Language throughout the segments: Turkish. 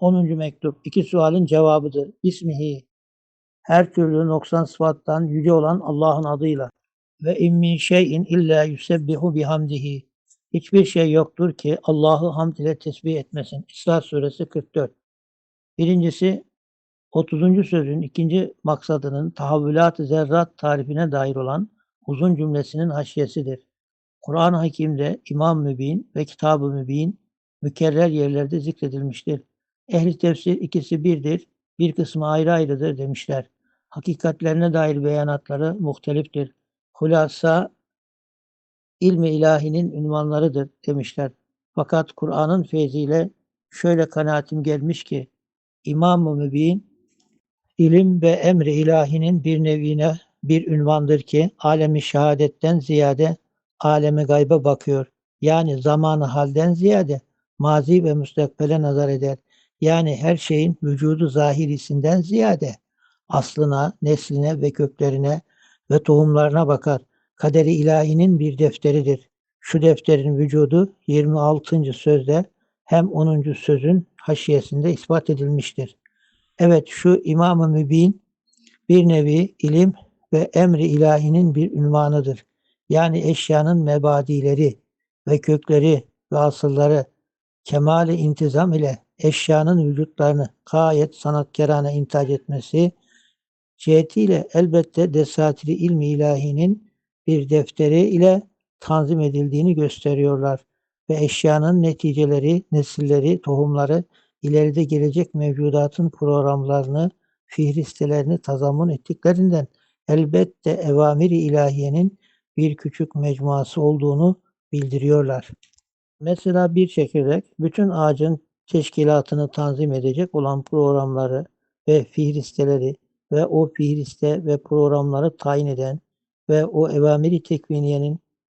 10. mektup. İki sualin cevabıdır. İsmihi. Her türlü noksan sıfattan yüce olan Allah'ın adıyla. Ve immin şeyin illa yusebbihu bihamdihi. Hiçbir şey yoktur ki Allah'ı hamd ile tesbih etmesin. İsra suresi 44. Birincisi 30. sözün ikinci maksadının tahavvülat-ı zerrat tarifine dair olan uzun cümlesinin haşiyesidir. Kur'an-ı Hakim'de İmam Mübin ve Kitab-ı Mübin mükerrer yerlerde zikredilmiştir. Ehli tefsir ikisi birdir, bir kısmı ayrı ayrıdır demişler. Hakikatlerine dair beyanatları muhteliftir. Hulasa ilmi ilahinin ünvanlarıdır demişler. Fakat Kur'an'ın feyziyle şöyle kanaatim gelmiş ki İmam-ı Mübin ilim ve emri ilahinin bir nevine bir ünvandır ki alemi şehadetten ziyade alemi gayba bakıyor. Yani zamanı halden ziyade mazi ve müstakbele nazar eder. Yani her şeyin vücudu zahirisinden ziyade aslına, nesline ve köklerine ve tohumlarına bakar. Kaderi ilahinin bir defteridir. Şu defterin vücudu 26. sözde hem 10. sözün haşiyesinde ispat edilmiştir. Evet şu İmam-ı Mübin bir nevi ilim ve emri ilahinin bir ünvanıdır. Yani eşyanın mebadileri ve kökleri ve asılları kemali intizam ile eşyanın vücutlarını gayet sanatkarane intac etmesi cihetiyle elbette desatiri ilmi ilahinin bir defteri ile tanzim edildiğini gösteriyorlar ve eşyanın neticeleri, nesilleri, tohumları ileride gelecek mevcudatın programlarını, fihristelerini tazammun ettiklerinden elbette evamiri ilahiyenin bir küçük mecmuası olduğunu bildiriyorlar. Mesela bir çekirdek bütün ağacın teşkilatını tanzim edecek olan programları ve fihristeleri ve o fihriste ve programları tayin eden ve o evamiri tekviniyenin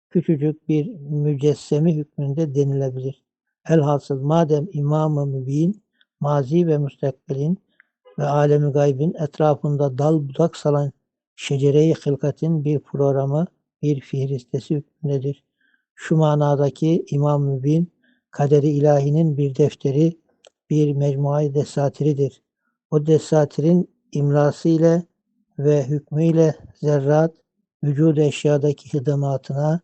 küçücük bir mücessemi hükmünde denilebilir. Elhasıl madem İmam-ı Mübin, mazi ve müstakbelin ve alemi gaybin etrafında dal budak salan şecere-i hılkatin bir programı, bir fihristesi hükmündedir. Şu manadaki İmam Mübin, kaderi ilahinin bir defteri, bir mecmuayı desatiridir. O desatirin imlası ile ve hükmüyle zerrat, vücud eşyadaki hidamatına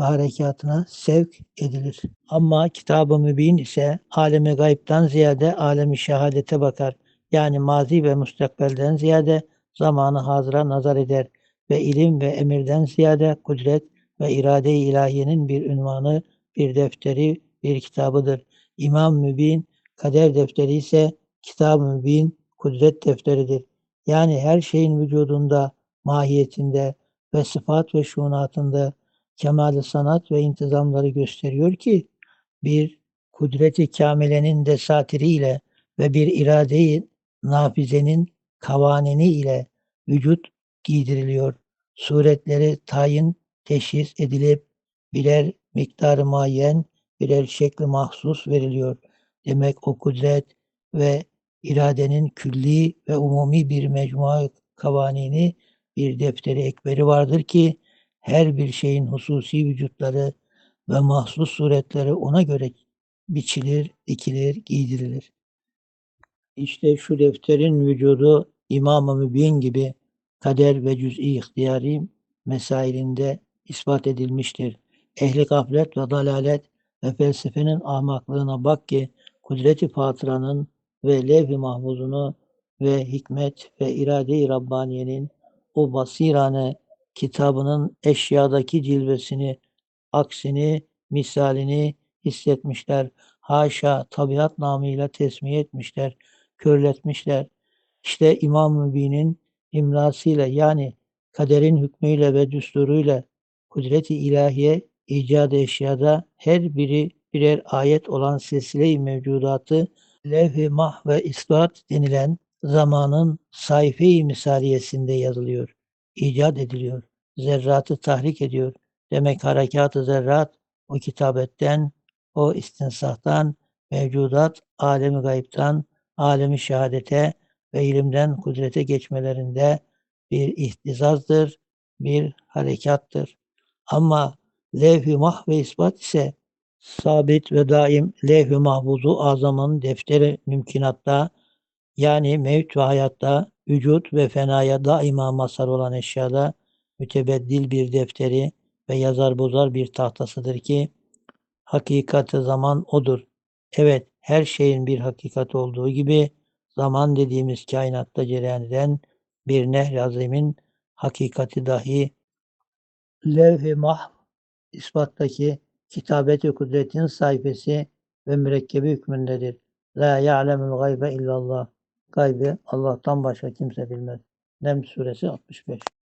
ve harekatına sevk edilir. Ama Kitab-ı Mübin ise alemi gaybtan ziyade alemi şehadete bakar. Yani mazi ve müstakbelden ziyade zamanı hazıra nazar eder ve ilim ve emirden ziyade kudret ve irade-i ilahiyenin bir ünvanı, bir defteri, bir kitabıdır. İmam Mübin, kader defteri ise Kitab-ı Mübin, kudret defteridir. Yani her şeyin vücudunda, mahiyetinde ve sıfat ve şunatında kemal sanat ve intizamları gösteriyor ki bir kudreti kamilenin desatiriyle ve bir iradeyi nafizenin kavanini ile vücut giydiriliyor. Suretleri tayin teşhis edilip birer miktarı muayyen, birer şekli mahsus veriliyor. Demek o kudret ve iradenin külli ve umumi bir mecmua kavanini bir defteri ekberi vardır ki her bir şeyin hususi vücutları ve mahsus suretleri ona göre biçilir, dikilir, giydirilir. İşte şu defterin vücudu İmam-ı Mübin gibi kader ve cüz'i ihtiyari mesailinde ispat edilmiştir. Ehli gaflet ve dalalet ve felsefenin ahmaklığına bak ki kudreti fatıranın ve levh-i mahfuzunu ve hikmet ve irade-i Rabbaniye'nin o basirane kitabının eşyadaki cilvesini, aksini, misalini hissetmişler. Haşa tabiat namıyla tesmiye etmişler, körletmişler. İşte İmam Mübin'in imlasıyla yani kaderin hükmüyle ve düsturuyla kudreti ilahiye icat eşyada her biri birer ayet olan silsile-i mevcudatı levh-i mah ve ispat denilen zamanın sayfe-i misaliyesinde yazılıyor, icat ediliyor, zerratı tahrik ediyor. Demek harekat-ı zerrat o kitabetten, o istinsahtan, mevcudat, alemi gayiptan, alemi şehadete ve ilimden kudrete geçmelerinde bir ihtizazdır, bir harekattır. Ama levh-i mah ve ispat ise sabit ve daim levh-i mahfuzu azamın defteri mümkinatta yani mevt ve hayatta, vücut ve fenaya daima mazhar olan eşyada mütebeddil bir defteri ve yazar bozar bir tahtasıdır ki hakikati zaman odur. Evet, her şeyin bir hakikat olduğu gibi zaman dediğimiz kainatta cereyan bir nehr azimin hakikati dahi levh-i mahv ispattaki kitabet-i kudretin sayfası ve mürekkebi hükmündedir. La ya'lemul gaybe illallah. Gaybı Allah'tan başka kimse bilmez. Neml suresi 65.